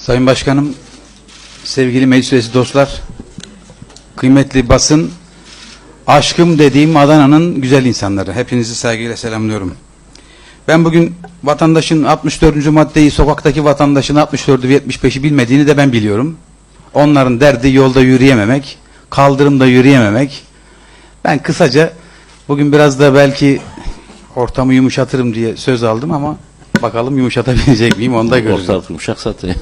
Sayın Başkanım, sevgili meclis üyesi dostlar, kıymetli basın, aşkım dediğim Adana'nın güzel insanları. Hepinizi saygıyla selamlıyorum. Ben bugün vatandaşın 64. maddeyi sokaktaki vatandaşın 64'ü ve 75'i bilmediğini de ben biliyorum. Onların derdi yolda yürüyememek, kaldırımda yürüyememek. Ben kısaca bugün biraz da belki ortamı yumuşatırım diye söz aldım ama bakalım yumuşatabilecek miyim onu da göreceğiz. Ortalık yumuşak zaten.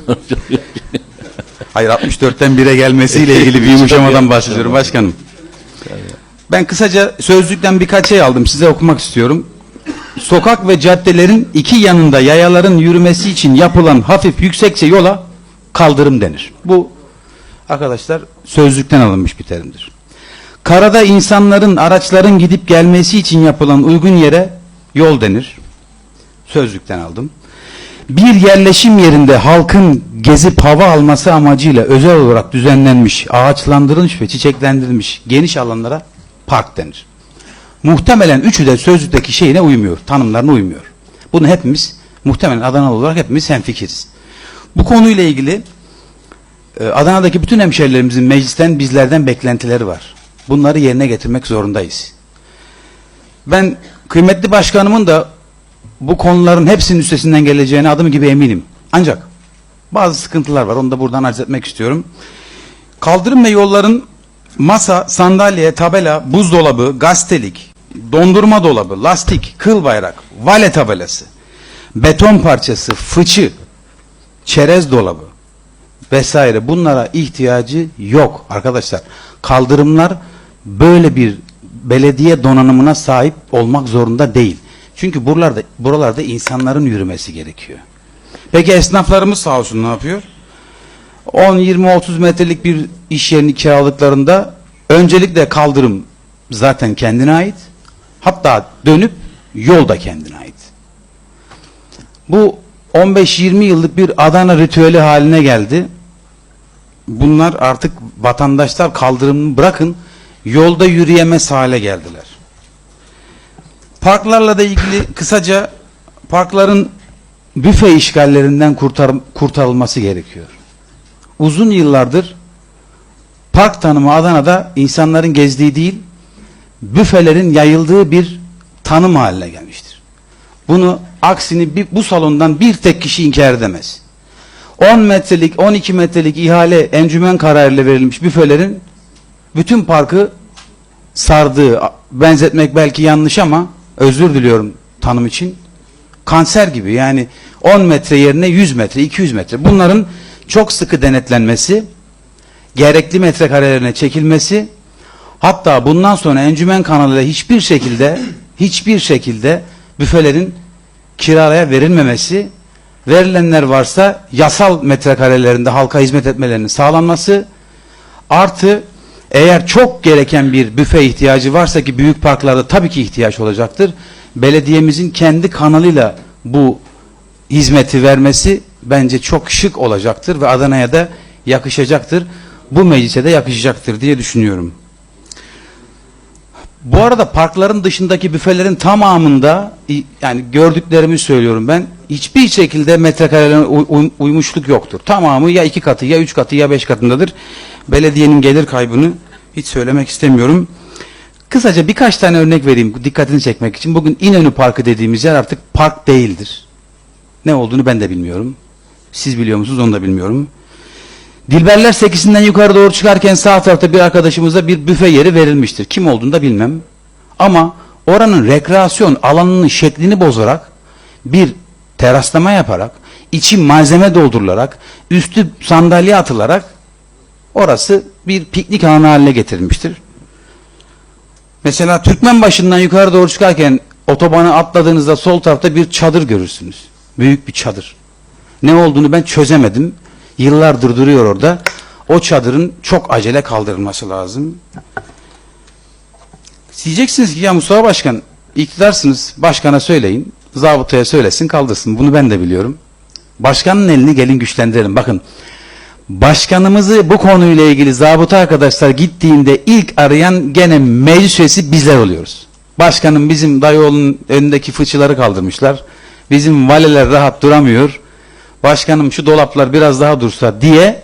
Hayır 64'ten 1'e gelmesiyle ilgili bir yumuşamadan bahsediyorum başkanım. Ben kısaca sözlükten birkaç şey aldım size okumak istiyorum. Sokak ve caddelerin iki yanında yayaların yürümesi için yapılan hafif yüksekçe yola kaldırım denir. Bu arkadaşlar sözlükten alınmış bir terimdir. Karada insanların, araçların gidip gelmesi için yapılan uygun yere yol denir. Sözlükten aldım. Bir yerleşim yerinde halkın gezip hava alması amacıyla özel olarak düzenlenmiş, ağaçlandırılmış ve çiçeklendirilmiş geniş alanlara park denir. Muhtemelen üçü de sözlükteki şeyine uymuyor, tanımlarına uymuyor. Bunu hepimiz, muhtemelen Adanalı olarak hepimiz hemfikiriz. Bu konuyla ilgili e, Adana'daki bütün hemşerilerimizin meclisten bizlerden beklentileri var. Bunları yerine getirmek zorundayız. Ben kıymetli başkanımın da bu konuların hepsinin üstesinden geleceğine adım gibi eminim. Ancak bazı sıkıntılar var. Onu da buradan arz etmek istiyorum. Kaldırım ve yolların masa, sandalye, tabela, buzdolabı, gazetelik, dondurma dolabı, lastik, kıl bayrak, vale tabelası, beton parçası, fıçı, çerez dolabı vesaire bunlara ihtiyacı yok arkadaşlar. Kaldırımlar böyle bir belediye donanımına sahip olmak zorunda değil. Çünkü buralarda buralarda insanların yürümesi gerekiyor. Peki esnaflarımız sağ olsun ne yapıyor? 10, 20, 30 metrelik bir iş yerini kiraladıklarında öncelikle kaldırım zaten kendine ait. Hatta dönüp yol da kendine ait. Bu 15-20 yıllık bir Adana ritüeli haline geldi. Bunlar artık vatandaşlar kaldırımını bırakın yolda yürüyemez hale geldiler. Parklarla da ilgili kısaca parkların büfe işgallerinden kurtar, kurtarılması gerekiyor. Uzun yıllardır park tanımı Adana'da insanların gezdiği değil, büfelerin yayıldığı bir tanım haline gelmiştir. Bunu aksini bir, bu salondan bir tek kişi inkar edemez. 10 metrelik, 12 metrelik ihale encümen kararıyla verilmiş büfelerin bütün parkı sardığı, benzetmek belki yanlış ama özür diliyorum tanım için. Kanser gibi yani 10 metre yerine 100 metre, 200 metre. Bunların çok sıkı denetlenmesi, gerekli metrekarelerine çekilmesi, hatta bundan sonra encümen kanalıyla hiçbir şekilde hiçbir şekilde büfelerin kiraya verilmemesi, verilenler varsa yasal metrekarelerinde halka hizmet etmelerinin sağlanması, artı eğer çok gereken bir büfe ihtiyacı varsa ki büyük parklarda tabii ki ihtiyaç olacaktır. Belediyemizin kendi kanalıyla bu hizmeti vermesi bence çok şık olacaktır ve Adana'ya da yakışacaktır. Bu meclise de yakışacaktır diye düşünüyorum. Bu arada parkların dışındaki büfelerin tamamında yani gördüklerimi söylüyorum ben hiçbir şekilde metrekarelerine uy- uy- uymuşluk yoktur. Tamamı ya iki katı ya üç katı ya beş katındadır. Belediyenin gelir kaybını hiç söylemek istemiyorum. Kısaca birkaç tane örnek vereyim dikkatini çekmek için. Bugün İnönü Parkı dediğimiz yer artık park değildir. Ne olduğunu ben de bilmiyorum. Siz biliyor musunuz onu da bilmiyorum. Dilberler sekisinden yukarı doğru çıkarken sağ tarafta bir arkadaşımıza bir büfe yeri verilmiştir. Kim olduğunu da bilmem. Ama oranın rekreasyon alanının şeklini bozarak bir teraslama yaparak, içi malzeme doldurularak, üstü sandalye atılarak orası bir piknik alanı haline getirilmiştir. Mesela Türkmen başından yukarı doğru çıkarken otobanı atladığınızda sol tarafta bir çadır görürsünüz. Büyük bir çadır. Ne olduğunu ben çözemedim. Yıllardır duruyor orada. O çadırın çok acele kaldırılması lazım. Diyeceksiniz ki ya Mustafa Başkan iktidarsınız başkana söyleyin. Zabıtaya söylesin kaldırsın. Bunu ben de biliyorum. Başkanın elini gelin güçlendirelim. Bakın başkanımızı bu konuyla ilgili zabıta arkadaşlar gittiğinde ilk arayan gene meclis üyesi bizler oluyoruz. Başkanım bizim dayıoğlunun önündeki fıçıları kaldırmışlar. Bizim valiler rahat duramıyor. başkanım şu dolaplar biraz daha dursa diye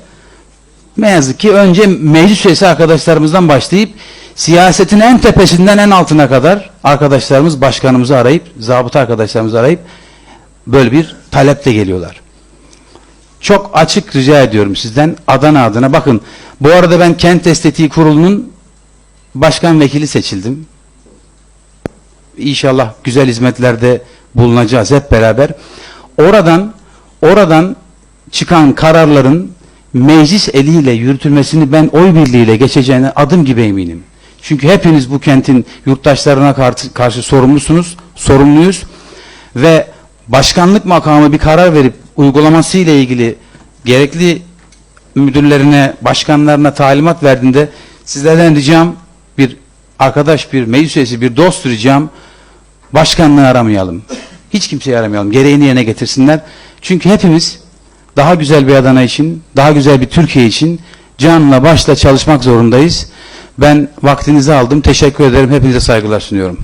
ne yazık ki önce meclis üyesi arkadaşlarımızdan başlayıp siyasetin en tepesinden en altına kadar arkadaşlarımız başkanımızı arayıp, zabıta arkadaşlarımızı arayıp böyle bir taleple geliyorlar. Çok açık rica ediyorum sizden Adana adına. Bakın bu arada ben Kent Estetiği Kurulu'nun başkan vekili seçildim. İnşallah güzel hizmetlerde bulunacağız hep beraber. Oradan oradan çıkan kararların meclis eliyle yürütülmesini ben oy birliğiyle geçeceğine adım gibi eminim. Çünkü hepiniz bu kentin yurttaşlarına karşı, karşı sorumlusunuz, sorumluyuz ve başkanlık makamı bir karar verip uygulaması ile ilgili gerekli müdürlerine, başkanlarına talimat verdiğinde sizlerden ricam bir arkadaş, bir meclis üyesi, bir dost ricam başkanlığı aramayalım. Hiç kimseyi aramayalım. Gereğini yerine getirsinler. Çünkü hepimiz daha güzel bir Adana için, daha güzel bir Türkiye için canla başla çalışmak zorundayız. Ben vaktinizi aldım. Teşekkür ederim. Hepinize saygılar sunuyorum.